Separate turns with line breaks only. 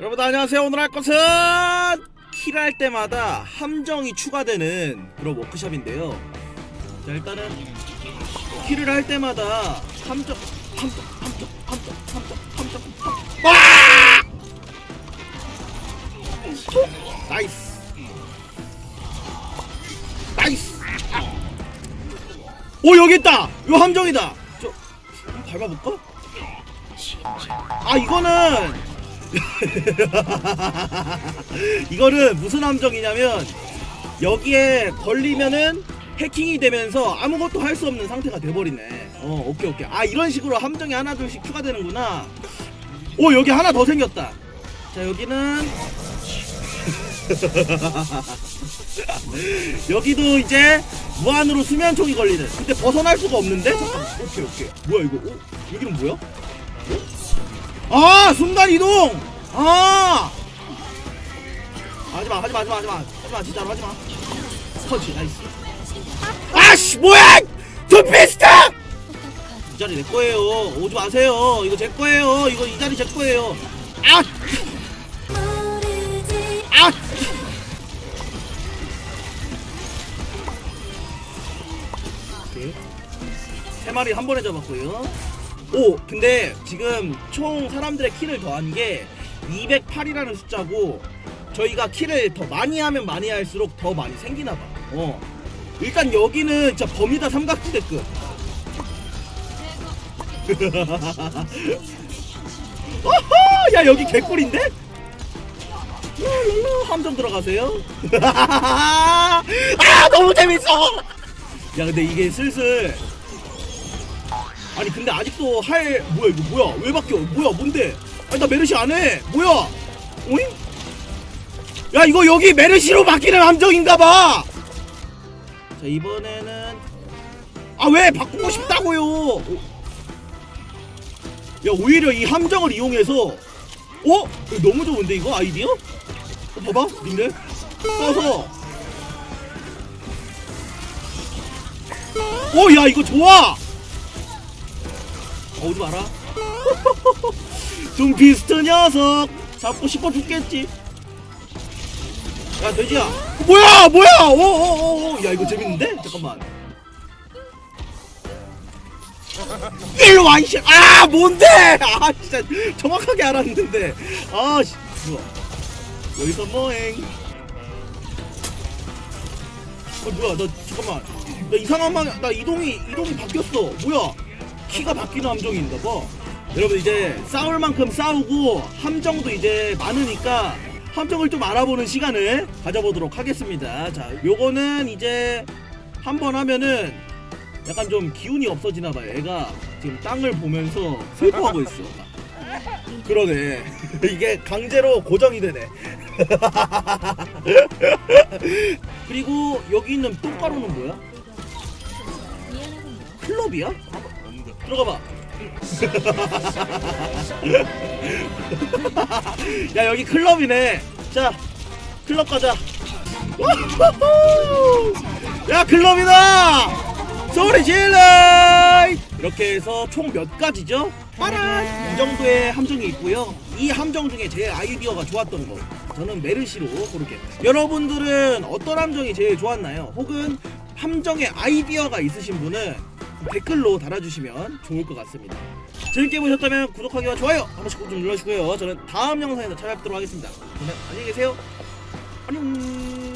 여러분 안녕하세요. 오늘 할 것은 킬할 때마다 함정이 추가되는 그런 워크샵인데요. 자 일단은 킬을 할 때마다 함정 함정 함정 함정 함정 함정 함정. 와! 나이스. 나이스. 오 여기 있다. 요 함정이다. 저 밟아볼까? 아 이거는 이거는 무슨 함정이냐면 여기에 걸리면은 해킹이 되면서 아무것도 할 수 없는 상태가 돼버리네. 어, 오케이 오케이. 아 이런 식으로 함정이 하나 둘씩 추가되는구나. 오 여기 하나 더 생겼다. 자 여기는 여기도 이제 무한으로 수면총이 걸리는. 근데 벗어날 수가 없는데? 잠깐. 오케이 오케이. 뭐야 이거? 어? 여기는 뭐야? 아 순간 이동! 아! 하지마 하지마 하지마 하지마. 하지마 진짜로 하지마. 스펀지 나이스. 아씨 뭐야! 두피스타 이 자리 내 거예요. 오지 마세요. 이거 제 거예요. 이거 이 자리 제 거예요. 아! 아! 오케이. 세 마리 한 번에 잡았고요. 오, 근데 지금 총 사람들의 킬을 더한 게 208이라는 숫자고 저희가 킬을 더 많이 하면 많이 할수록 더 많이 생기나 봐. 어. 일단 여기는 진짜 범위다 삼각지대급. 어허! 야 여기 개꿀인데? 랄랄라, 함정 들어가세요. 아 너무 재밌어. 야 근데 이게 슬슬 아니 근데 아직도 할 뭐야 이거 뭐야? 왜 바뀌어? 뭐야 뭔데? 아니 나 메르시 안해. 뭐야? 오잉? 야 이거 여기 메르시로 바뀌는 함정인가봐. 자 이번에는 아 왜 바꾸고 싶다고요? 오. 야 오히려 이 함정을 이용해서 어? 너무 좋은데 이거 아이디어? 어, 봐봐 님들. 써서. 오야 이거 좋아 어, 오지 마라. 좀 비슷한 녀석. 잡고 싶어 죽겠지. 야 돼지야. 어, 뭐야 뭐야. 오오오오 야 이거 재밌는데? 잠깐만. 일로 와 이씨. 아 뭔데? 아 진짜 정확하게 알았는데. 아 씨. 뭐야. 여기서 뭐행 어 뭐야. 나 잠깐만. 나 이상한 방, 나 이동이 이동이 바뀌었어. 뭐야? 키가 바뀌는 함정인가 봐. 여러분 이제 싸울 만큼 싸우고 함정도 이제 많으니까 함정을 좀 알아보는 시간을 가져보도록 하겠습니다. 자, 요거는 이제 한 번 하면은 약간 좀 기운이 없어지나 봐요. 애가 지금 땅을 보면서 슬퍼하고 있어. 그러네. 이게 강제로 고정이 되네. 그리고 여기 있는 똥가루는 뭐야? 클럽이야? 들어가 봐. 야 여기 클럽이네. 자 클럽 가자. 야 클럽이다. 소리 질러. 이렇게 해서 총 몇 가지죠? 빠란 이 정도의 함정이 있고요. 이 함정 중에 제 아이디어가 좋았던 거. 저는 메르시로 그렇게. 여러분들은 어떤 함정이 제일 좋았나요? 혹은 함정의 아이디어가 있으신 분은 댓글로 달아주시면 좋을 것 같습니다. 재밌게 보셨다면 구독하기와 좋아요 한 번씩 꼭 좀 눌러주시고요. 저는 다음 영상에서 찾아뵙도록 하겠습니다. 그러면 안녕히 계세요. 안녕.